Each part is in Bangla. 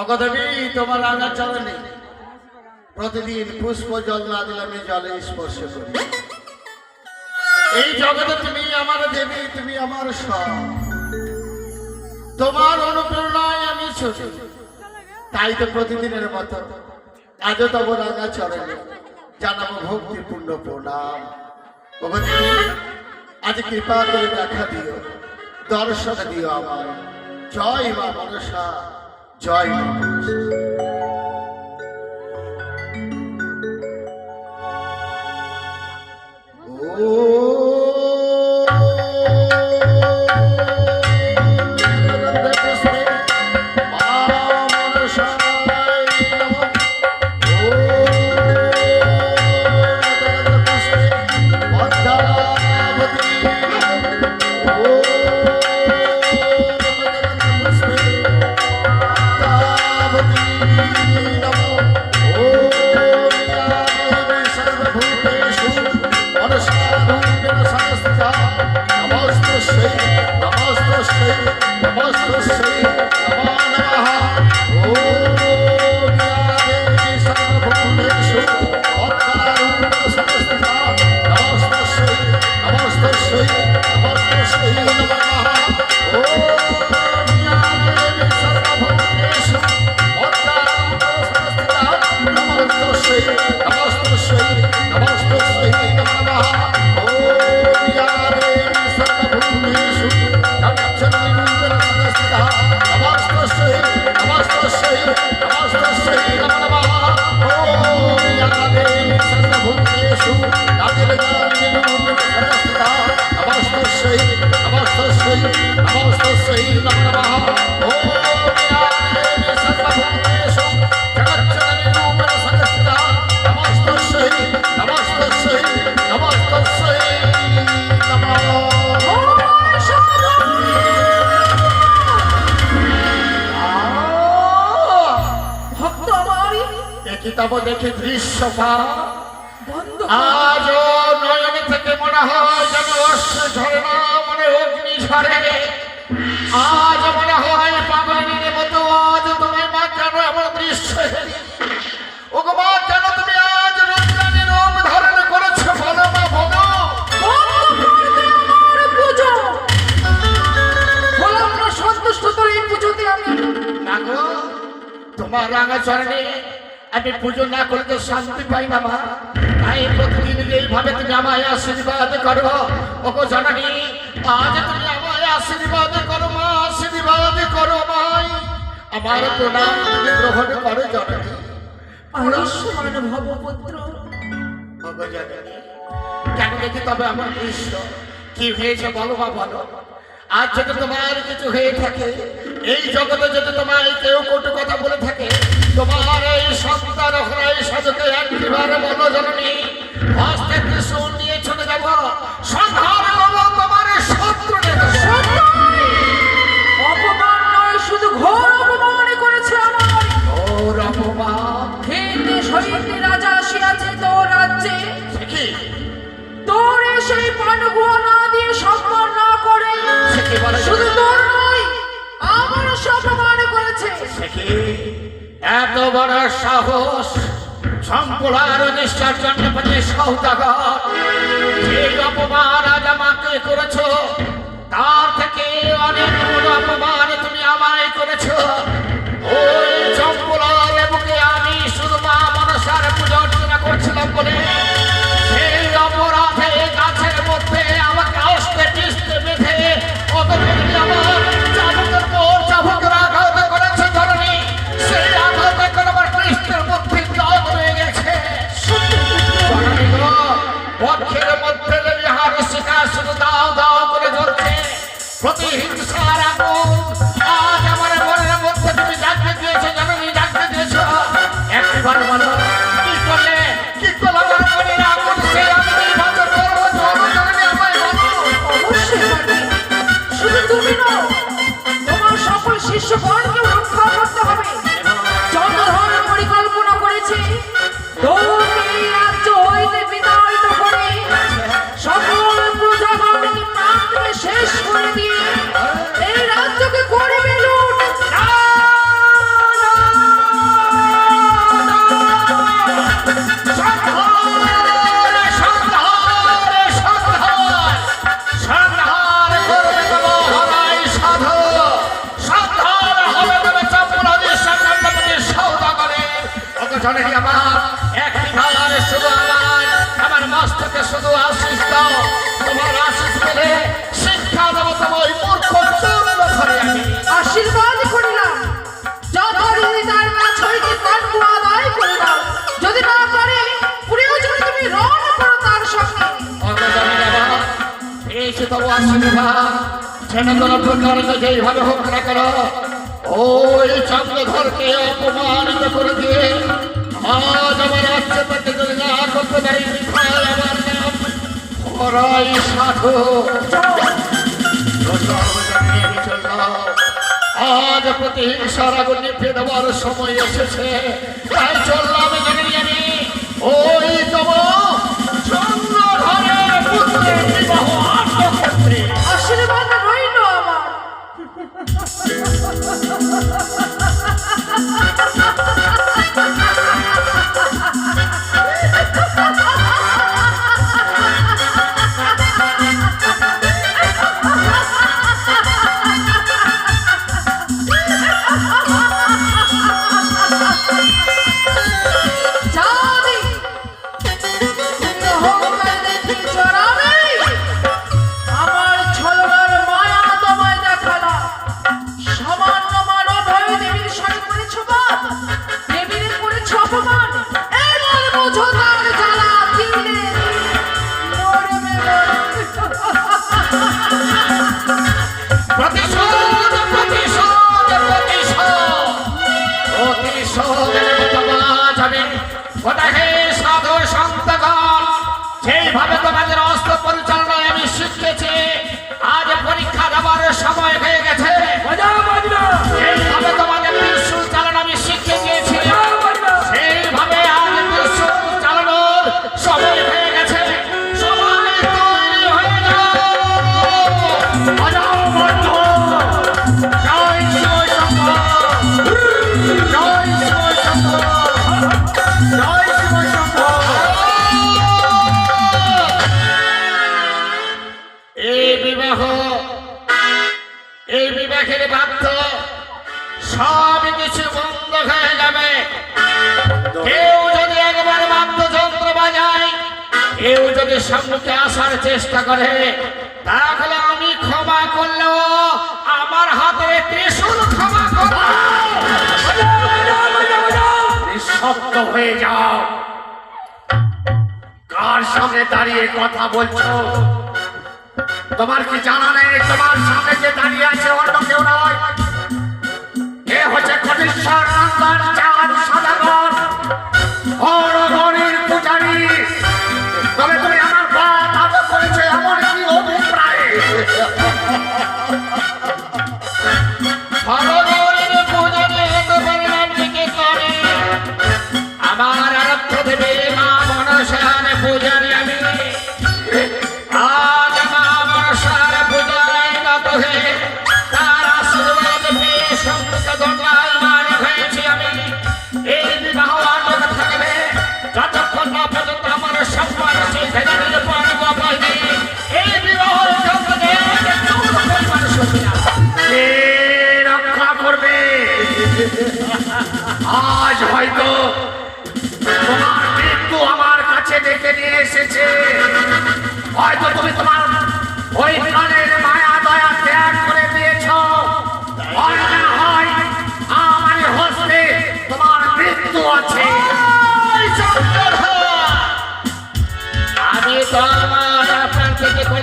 অগদেবী তোমার রাঙা চরণে। প্রতিদিন পুষ্প জল না দিলে আমি জলে স্পর্শ করি। এই জগতে তুমি আমার দেবী, তুমি আমার সব। তোমার অনুপ্রেরণায় আমি ছোট। তাই তো প্রতিদিনের মতো আজও তব রাঙা চরণে জানাব ভক্তিপূর্ণ প্রণাম। আজ কৃপা করে দেখা দিও, দর্শন দিও আমার জয় মা মনসা। জয় মা বন্ধ আজ নয়নে থেকে মনে হয় যেন অশ্ব ঝরে মনে অগ্নি ঝরে। আজ মনে হয় পাগলিনের মতো আজ তোমার মা কেন এমন দৃশ্য ও মা কেন তুমি আজ রূপরানী রূপ ধারণ করেছ? বলো মা বলো। আমার সন্তুষ্ট তোর এই পুজোতে আমি তোমার রাঙা চরণে আমি পুজো না করলে তো শান্তি পাই না মা। তাই প্রতিদিন এইভাবে তুমি আমায় আশীর্বাদ করো। ওগো জননী আজ তুমি আমায় আশীর্বাদ করো মা। আশীর্বাদ করো মাই আমার প্রণাম তুমি গ্রহণ করো জননী। আয়ুষ্মান ভব পুত্র কেন দেখি তবে আমার দৃশ্য কি হয়েছে বলো মা বলো। আজ যদি তোমার কিছু হয়ে থাকে এই জগতে যদি তোমার কেউ কটু কথা বলে থাকে তোমার এই সন্তান হরাই সাধকে একটিবার বলো জননী হস্তে ত্রিশূল নিয়ে চলে যাব। সংহার তোমার শত্রু অপমান নয় শুধু ঘোর অপমান করেছে আমার ওর অপমান। খেতে রাজা আসিয়াছে তোর রাজ্যে। তোর সেই পানগুয়া না দিয়ে সম্মান না করে। শুধু তোর নয় আমারও সে অপমান করেছে। এত বড় সাহস সম্পূর্ণ নিষ্ঠার জন্য সৌদাগর যে অপমান আজ আমাকে করেছ দিচ্ছি তবু আশীর্বাদ। যেন কোনো প্রকারে যেইভাবে হোক না কেন, ওই চন্দ্রধরকে অপমানিত করে দিয়ে আজ আমার রাজ্য পেতে যদি না করতে পারি আমার নাম হরাই সাধু। আজ প্রতিহিংসার আগুন নিভিয়ে দেওয়ার সময় এসেছে। তাই চললাম জানি আমি ওই তব সম্মুখে আসার চেষ্টা করে। তাহলে আমি ক্ষমা করলেও আমার হাতে ত্রিশূল ক্ষমা করো হয়ে যাও। কার সামনে দাঁড়িয়ে কথা বলছো? তোমার কি জানা নেই? তোমার সামনে যে দাঁড়িয়ে আছে অন্য কেউ নয়। এ হচ্ছে কটেশ্বর নন্দন চাঁদ সদাগর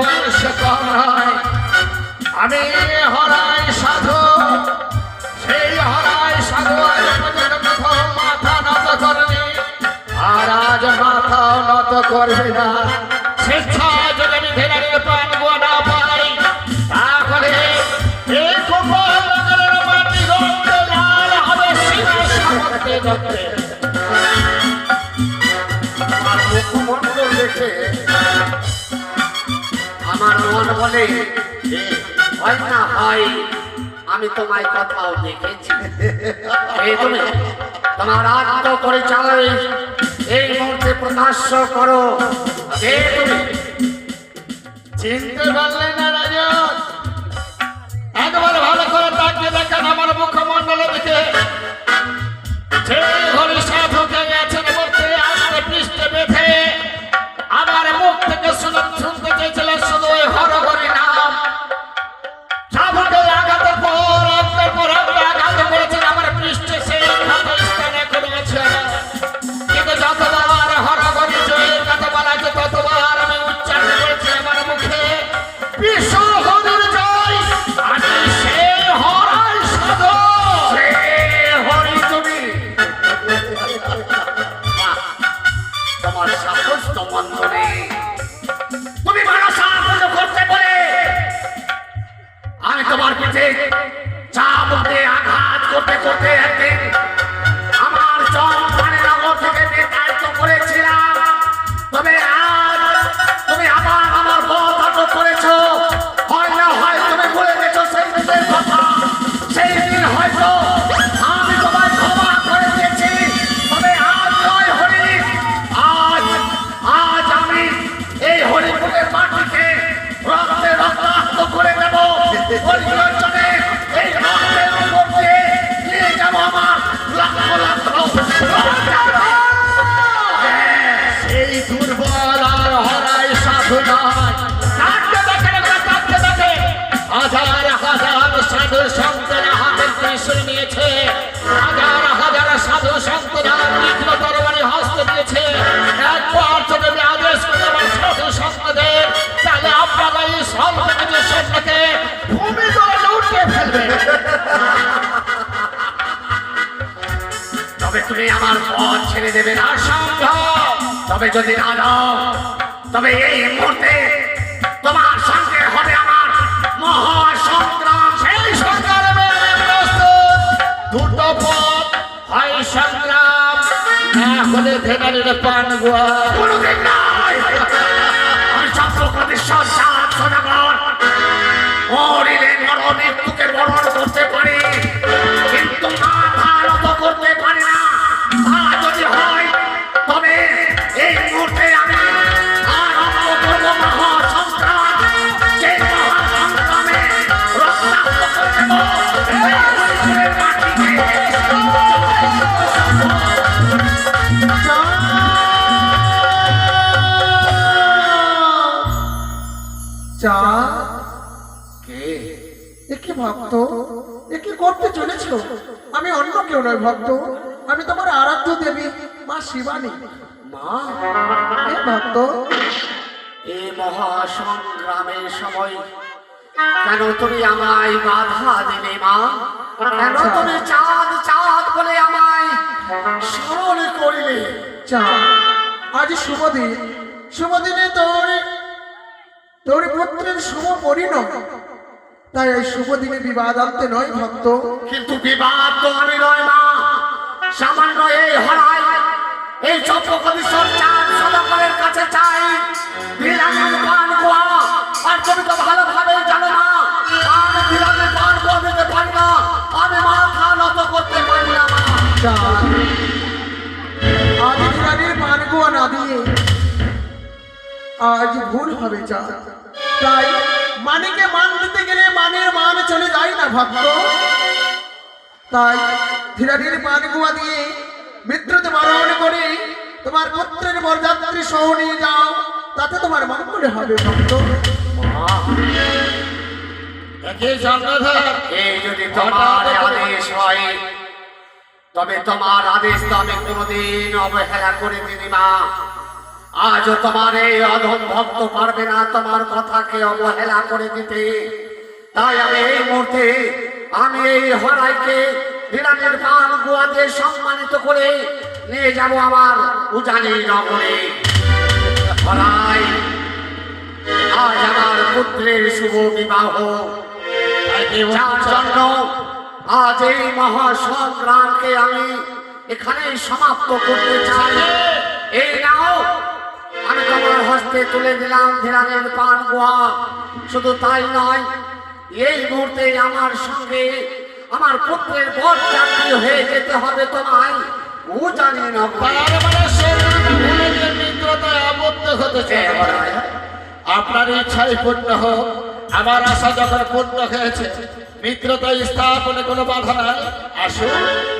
অংশ কম নয় আমি হরাই সাধু, সেই হরাই সাধু কোথাও মাথা নত করেনি আর আজ মাথা নত করবে না। শিক্ষা যদি আমি ভেড়ারের পানব না পাই তাহলে এই গোপাল মাটি রক্তে লাল হবে, সীমা সামর্থ্যে দত্তে আমার মুখমণ্ডল দেখে মন বলে হয় না হয় আমি তোমায় কোথাও দেখেছি। তুমি তোমার আত্ম পরিচয় এই মুহূর্তে প্রকাশ্য করো। কে তুমি চিনতে পারলে না রাজন একবার ভালো করে তাকিয়ে দেখেন আমার মুখমণ্ডলে যে হরি তোমার সাহস তোমার তুমি ভালো সাহস করতে পারে। আমি তোমার পিঠে চাপ আঘাত করতে করতে একদিন আমার চর তবে যদি না দাও তবে এই মুহূর্তে তোমার সঙ্গে হবে আমার মহা সংগ্রাম সেই সংগ্রামে দুটো পথ হয় সংগ্রাম। না হলে ধেনারের পান গোয়া। কোনোদিন নয়। আমি চন্দ্রপ্রদেশ্বর চাঁদ সদাগর মরিলে বড় ভক্ত? একে করতে চলেছ আমি অন্য কেউ নয় ভক্ত। আমি তোমার আরাধ্য দেবী মা শিবানী। মা? এ ভক্ত। এই মহা সংগ্রামের সময়। কেন তুমি আমায় বাধা দিলে মা? কেন তুমি চাঁদ চাঁদ বলে আমায় স্মরণ করিলে? চা আজ শুভ দিন। শুভ দিনে তোর তোর পুত্রের শুভ পরিণম। তাই এই শুভ দিনে বিবাদ আনতে নয় ভক্ত। কিন্তু বিবাদ তো আমি নয় মা। সামান্য এই হরাই এই চক্রকদীশ্বর চাঁদ সদাকরের কাছে চাই। বিলাসের পান গোয়া আর তুমি তো ভালোভাবে জানো না আমি বিলাসের পান গোয়া দিতে পারি না আমি মাথা নত করতে পারি না চা আজ বিরানির পানগুয়া না দিয়ে আজ ভুল হবে চা তাই মানিকে মান দিতে গেলে মানের মান চলে যায় না ভক্ত। তাই ধীরাধীর পানগুয়া দিয়ে মিত্রতে বারণ করে তোমার পুত্রের বরযাত্রী সহ নিয়ে যাও তাতে তোমার মঙ্গল হবে ভক্ত। এই যদি তোমার আদেশ হয় তবে তোমার আদেশ তো আমি কোনোদিন অবহেলা করে দিনি মা। আজও তোমার এই অধম ভক্ত পারবে না তোমার কথাকে অবহেলা করে দিতে। তাই আমি এই মুহূর্তে, আমি এই হরাইকে বিরানের পান গুয়াতে সম্মানিত করে নিয়ে যাব আমার উজানি নগরে। হরাই, আজ আমার পুত্রের শুভ বিবাহ। যার জন্য আজ এই মহাসংগ্রামকে আমি এখানে সমাপ্ত করতে চাই। এই নাও আমি তোমার হস্তে তুলে দিলাম ধীরানের পান গোয়া শুধু তাই নয় এই মুহূর্তে আমার সঙ্গে আমার পুত্রের বর চাকরি হয়ে যেতে হবে তোমায়। ও জানি না আবদ্ধ আপনার ইচ্ছাই পূর্ণ হোক। আমার আশা যখন পূর্ণ হয়েছে মিত্রতা স্থাপনে কোনো বাধা নাই। আসুন।